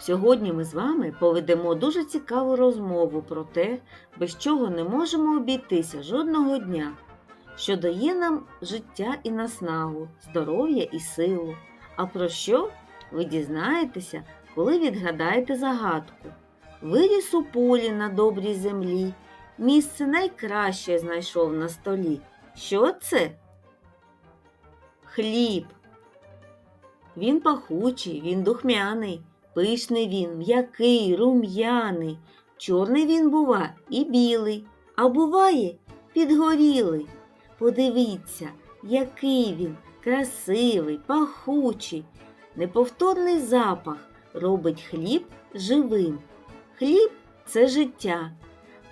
Сьогодні ми з вами поведемо дуже цікаву розмову про те, без чого не можемо обійтися жодного дня, що дає нам життя і наснагу, здоров'я і силу. А про що ви дізнаєтеся, коли відгадаєте загадку? Виріс у полі на добрій землі, місце найкраще знайшов на столі. Що це? Хліб. Він пахучий, він духмяний, пишний він, м'який, рум'яний. Чорний він бува і білий, а буває підгорілий. Подивіться, який він красивий, пахучий. Неповторний запах робить хліб живим. Хліб це життя,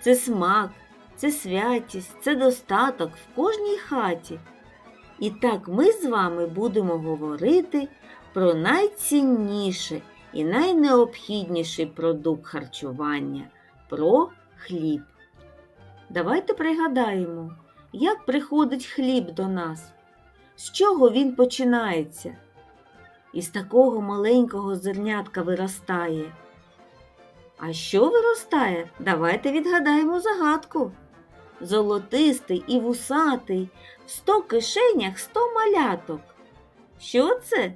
це смак, це святість, це достаток в кожній хаті. І так ми з вами будемо говорити про найцінніше і найнеобхідніший продукт харчування про хліб. Давайте пригадаємо, як приходить хліб до нас, з чого він починається. Із такого маленького зернятка виростає. А що виростає? Давайте відгадаємо загадку. Золотистий і вусатий, в сто кишенях сто маляток. Що це?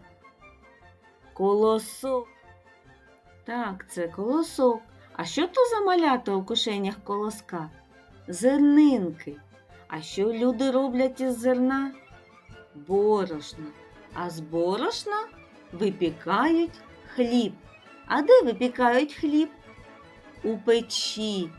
Колосок. Так, це колосок. А що то за малята у кишенях колоска? Зернинки. А що люди роблять із зерна? Борошна. А з борошна випікають хліб. А де випікають хліб? У печі.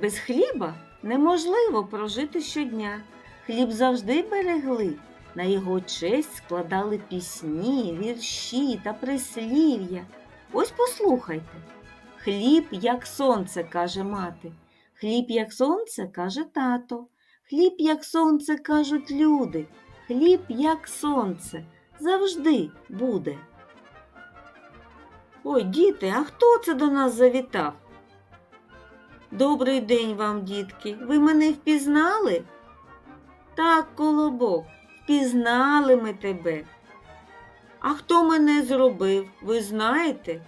Без хліба неможливо прожити щодня. Хліб завжди берегли. На його честь складали пісні, вірші та прислів'я. Ось послухайте. Хліб, як сонце, каже мати. Хліб, як сонце, каже тато. Хліб, як сонце, кажуть люди. Хліб, як сонце, завжди буде. Ой, діти, а хто це до нас завітав? Добрий день вам, дітки. Ви мене впізнали? Так, колобок, впізнали ми тебе. А хто мене зробив, ви знаєте?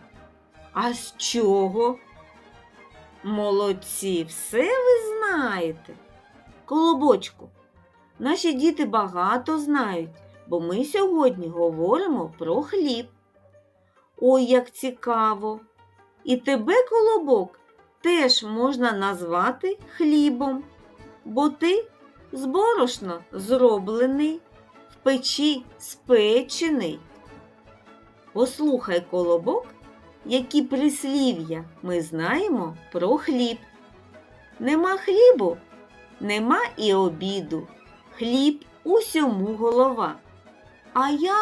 А з чого? Молодці, все ви знаєте. Колобочку, наші діти багато знають, бо ми сьогодні говоримо про хліб. Ой, як цікаво! І тебе, колобок, теж можна назвати хлібом, бо ти з борошна зроблений, печі спечений. Послухай, колобок, які прислів'я ми знаємо про хліб. Нема хлібу, нема і обіду. Хліб усьому голова. А я,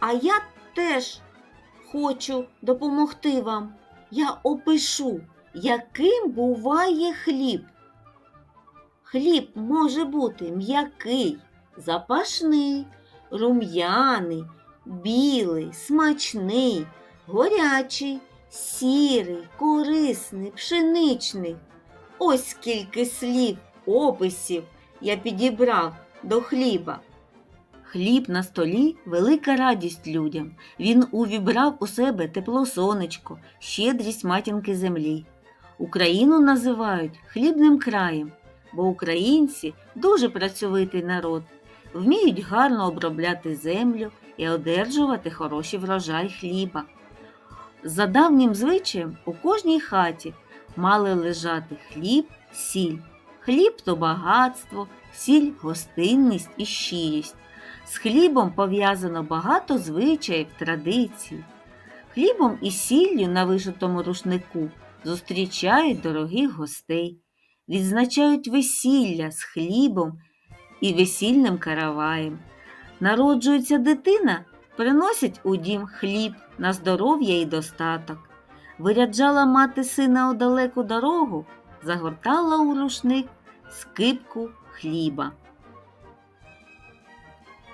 а я теж хочу допомогти вам. Я опишу, яким буває хліб. Хліб може бути м'який, запашний, рум'яний, білий, смачний, горячий, сірий, корисний, пшеничний. Ось скільки слів, описів я підібрав до хліба. Хліб на столі велика радість людям. Він увібрав у себе тепло сонечко, щедрість матінки землі. Україну називають хлібним краєм, бо українці дуже працьовитий народ, вміють гарно обробляти землю і одержувати хороший врожай хліба. За давнім звичаєм у кожній хаті мали лежати хліб, сіль. Хліб то багатство, сіль гостинність і щирість. З хлібом пов'язано багато звичаїв, традицій. Хлібом і сіллю на вишитому рушнику зустрічають дорогих гостей, відзначають весілля з хлібом і весільним караваєм. Народжується дитина, приносять у дім хліб на здоров'я і достаток. Виряджала мати сина у далеку дорогу, загортала у рушник скипку хліба.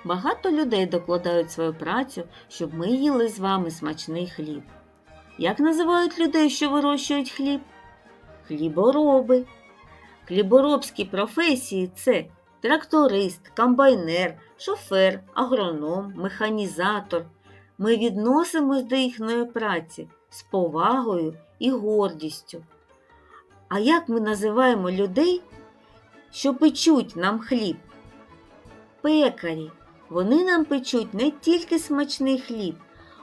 Багато людей докладають свою працю, щоб ми їли з вами смачний хліб. Як називають людей, що вирощують хліб? Хлібороби. Хліборобські професії це тракторист, комбайнер, шофер, агроном, механізатор, Ми відносимось до їхньої праці з повагою і гордістю. А як ми називаємо людей, що печуть нам хліб? Пекарі. Вони нам печуть не тільки смачний хліб.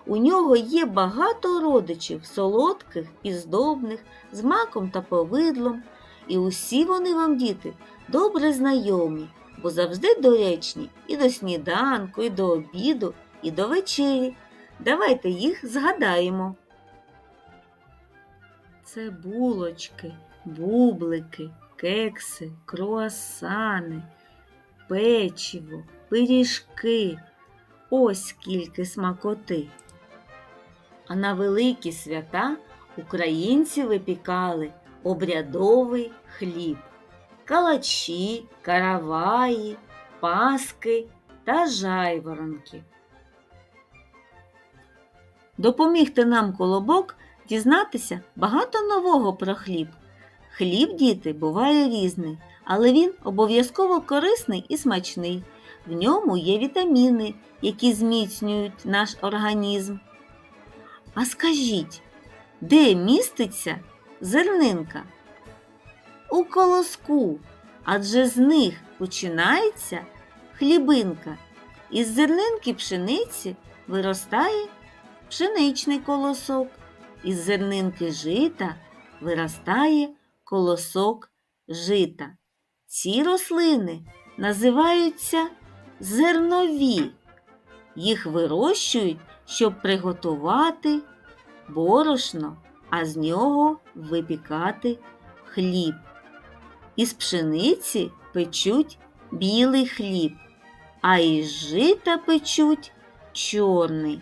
У нього є багато родичів, солодких і здобних, з маком та повидлом. І усі вони вам, діти, добре знайомі, бо завжди доречні і до сніданку, і до обіду, і до вечері. Давайте їх згадаємо. Це булочки, бублики, кекси, круасани, печиво, пиріжки. Ось скільки смакоти. А на великі свята українці випікали обрядовий хліб, калачі, караваї, паски та жайворонки. Допомігте нам колобок дізнатися багато нового про хліб. Хліб, діти, буває різний, але він обов'язково корисний і смачний. В ньому є вітаміни, які зміцнюють наш організм. А скажіть, де міститься зернинка? У колоску, адже з них починається хлібинка. Із зернинки пшениці виростає пшеничний колосок, із зернинки жита виростає колосок жита. Ці рослини називаються зернові. Їх вирощують, щоб приготувати борошно, а з нього випікати хліб. Із пшениці печуть білий хліб, а із жита печуть чорний.